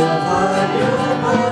will find your home.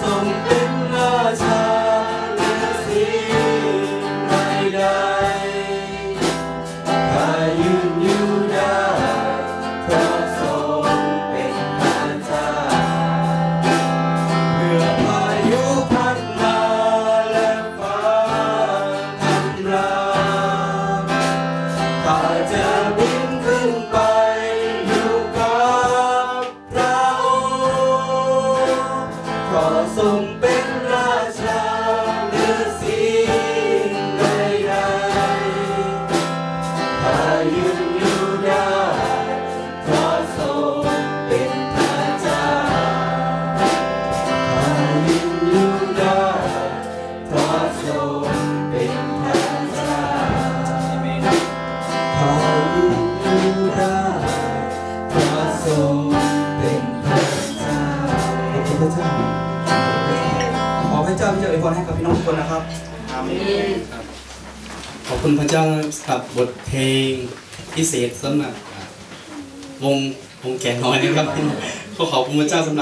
so big. see. เจ้าที่จะอวยพรให้กับพี่น้องทุกคนนะครับอามนขอบคุณพระเจ้ากับบทเพลงพิเศษสำหรับวงวงแก่น้อยนะครับ ก็ขอบคุณพระเจ้าสำหรับ